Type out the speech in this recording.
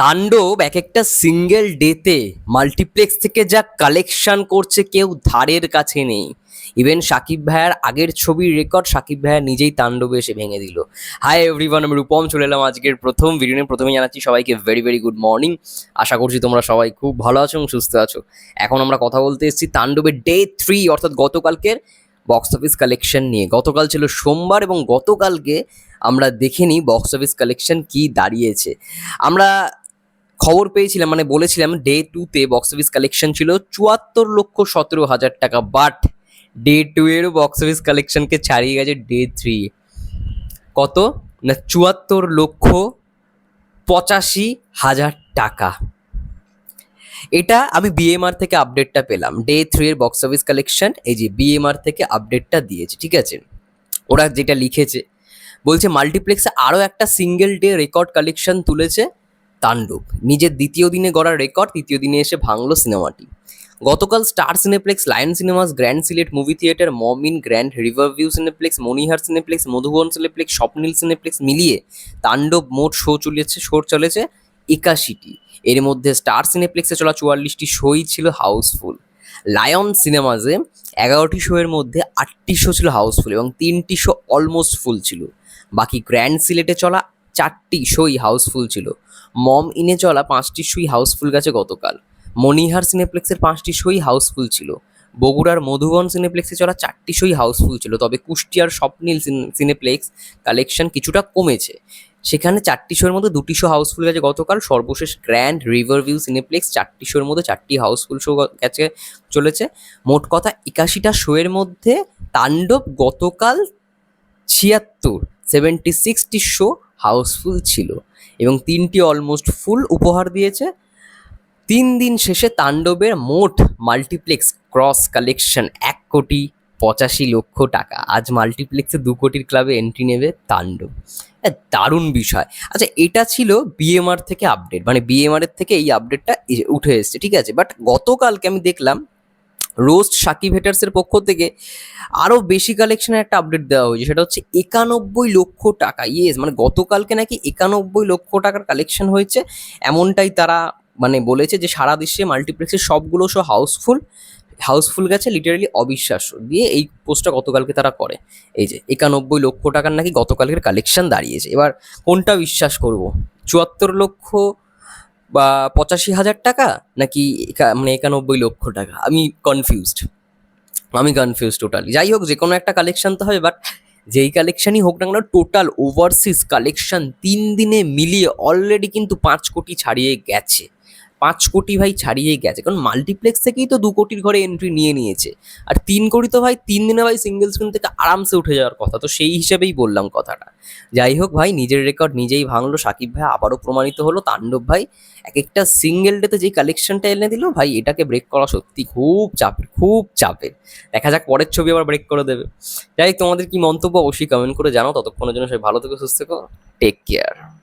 তাণ্ডব এক একটা সিঙ্গেল ডেতে মাল্টিপ্লেক্স থেকে যা কালেকশন করছে কেউ ধারের কাছে নেই। ইভেন সাকিব ভাইয়ার আগের ছবির রেকর্ড সাকিব ভাইয়া নিজেই তাণ্ডবে এসে ভেঙে দিল। হাই এভরিওয়ান আমি রূপম, চলে এলাম আজকের প্রথম ভিডিও প্রথমে জানাচ্ছি সবাইকে ভেরি ভেরি গুড মর্নিং আশা করছি তোমরা সবাই খুব ভালো আছো এবং সুস্থ আছো। এখন আমরা কথা বলতে এসেছি তাণ্ডবের ডে থ্রি অর্থাৎ গতকালকের বক্স অফিস কালেকশন নিয়ে। গতকাল ছিল সোমবার এবং গতকালকে আমরা দেখে নিই বক্স অফিস কালেকশন কি দাঁড়িয়েছে। আমরা খবর পেয়েছিলাম মানে বলেছিলাম ডে টুতে বক্স অফিস কালেকশন ছিল চুয়াত্তর লক্ষ সতেরো হাজার টাকা বাট ডে টু এর বক্স অফিস কালেকশনকে ছাড়িয়ে গেছে ডে থ্রি কত? না, চুয়াত্তর লক্ষ পঁচাশি হাজার টাকা। এটা আমি বিএমআর থেকে আপডেটটা পেলাম। ডে থ্রি এর বক্স অফিস কালেকশন এই যে বিএমআর থেকে আপডেটটা দিয়েছে, ঠিক আছে? ওরা যেটা লিখেছে, বলছে মাল্টিপ্লেক্সে আরও একটা সিঙ্গেল ডে রেকর্ড কালেকশন তুলেছে। তাণ্ডব। নিজের দ্বিতীয় দিনে গড়া রেকর্ড তৃতীয় দিনে এসে ভাঙলো সিনেমাটি গতকাল Star Cineplex Lion Cinemas Grand Sylhet movie theatre Momin Grand River View Cineplex Monihar Cineplex Modhubon Cineplex Swapnil Cineplex মিলিয়ে তাণ্ডব মোট শো চলেছে শো চলেছে একাশিটি। এর মধ্যে স্টার সিনেপ্লেক্সে চলা চুয়াল্লিশটি শোই ছিল হাউসফুল লায়ন সিনেমাসে এগারোটি শোয়ের মধ্যে আটটি শো ছিল হাউসফুল এবং তিনটি শো অলমোস্ট ফুল ছিল। বাকি গ্র্যান্ড সিলেটে চলা চারটি শোই হাউসফুল ছিল। মম ইনে চলা পাঁচটি শোই হাউসফুল গেছে গতকাল। মনিহার সিনেপ্লেক্সের পাঁচটি শোই হাউসফুল ছিল। বগুড়ার মধুবন সিনেপ্লেক্সে চলা চারটি শোই হাউসফুল ছিল, তবে কুষ্টিয়ার স্বপ্নীল সিনেপ্লেক্স কালেকশন কিছুটা কমেছে। সেখানে চারটি শোয়ের মধ্যে দুটি শো হাউসফুল গেছে গতকাল, সর্বশেষ গ্র্যান্ড রিভার ভিউ সিনেপ্লেক্স চারটি শোয়ের মধ্যে চারটি হাউসফুল শো গেছে চলেছে। মোট কথা, একাশিটা শোয়ের মধ্যে তাণ্ডব গতকাল ছিয়াত্তর সেভেন্টি সিক্সটি শো হাউসফুল ছিল এবং তিনটি অলমোস্ট ফুল উপহার দিয়েছে। তিন দিন শেষে তাণ্ডবের মোট মাল্টিপ্লেক্স ক্রস কালেকশন এক কোটি পঁচাশি লক্ষ টাকা। আজ মাল্টিপ্লেক্সে দু কোটির ক্লাবে এন্ট্রি নেবে তাণ্ডব। দারুণ বিষয়। আচ্ছা এটা ছিল বিএমআর থেকে আপডেট মানে বিএমআর এর থেকে এই আপডেটটা উঠে এসেছে, ঠিক আছে? বাট গতকালকে আমি দেখলাম রোস্ট সাকিব হেটার্সের পক্ষ থেকে আরও বেশি কালেকশনের একটা আপডেট দেওয়া হয়েছে। সেটা হচ্ছে একানব্বই লক্ষ টাকা। ইয়েস মানে গতকালকে নাকি একানব্বই লক্ষ টাকার কালেকশন হয়েছে। এমনটাই তারা মানে বলেছে যে সারা দেশে মাল্টিপ্লেক্সের সবগুলো শো হাউসফুল হাউসফুল গেছে লিটারালি অবিশ্বাস্য। দিয়ে এই পোস্টটা গতকালকে তারা করে। এই যে একানব্বই লক্ষ টাকার নাকি গতকালকের কালেকশন দাঁড়িয়েছে। এবার কোনটা বিশ্বাস করব? চুয়াত্তর লক্ষ বা পঁচাশি হাজার টাকা নাকি মানে একানব্বই লক্ষ টাকা? আমি কনফিউজড আমি কনফিউজ টোটালি যাই হোক, যে কোনো একটা কালেকশান তো হবে বাট যেই কালেকশানই হোক না কেন টোটাল ওভারসিজ কালেকশান তিন দিনে মিলিয়ে অলরেডি কিন্তু পাঁচ কোটি ছাড়িয়ে গেছে। পাঁচ কোটি ভাই ছাড়িয়ে গেছে। কারণ মাল্টিপ্লেক্স থেকেই তো দু কোটির ঘরে এন্ট্রি নিয়ে নিয়েছে। আর তিন কোটি তো ভাই তিন দিনে ভাই সিঙ্গেল স্ক্রিন থেকে আরামসে উঠে যাওয়ার কথা। তো সেই হিসেবেই বললাম কথাটা। যাই হোক ভাই, নিজের রেকর্ড নিজেই ভাঙলো। সাকিব ভাই আবারও প্রমাণিত হলো। তাণ্ডব ভাই, এক একটা সিঙ্গেল ডেতে যেই কালেকশনটা এনে দিল, ভাই এটাকে ব্রেক করা সত্যি খুব চাপের খুব চাপের। দেখা যাক পরের ছবি আবার ব্রেক করে দেবে। যাই তোমাদের কি মন্তব্য অবশ্যই কমেন্ট করে জানাও। ততক্ষণের জন্য সবাই ভালো থেকো, সুস্থ থেকো। Take care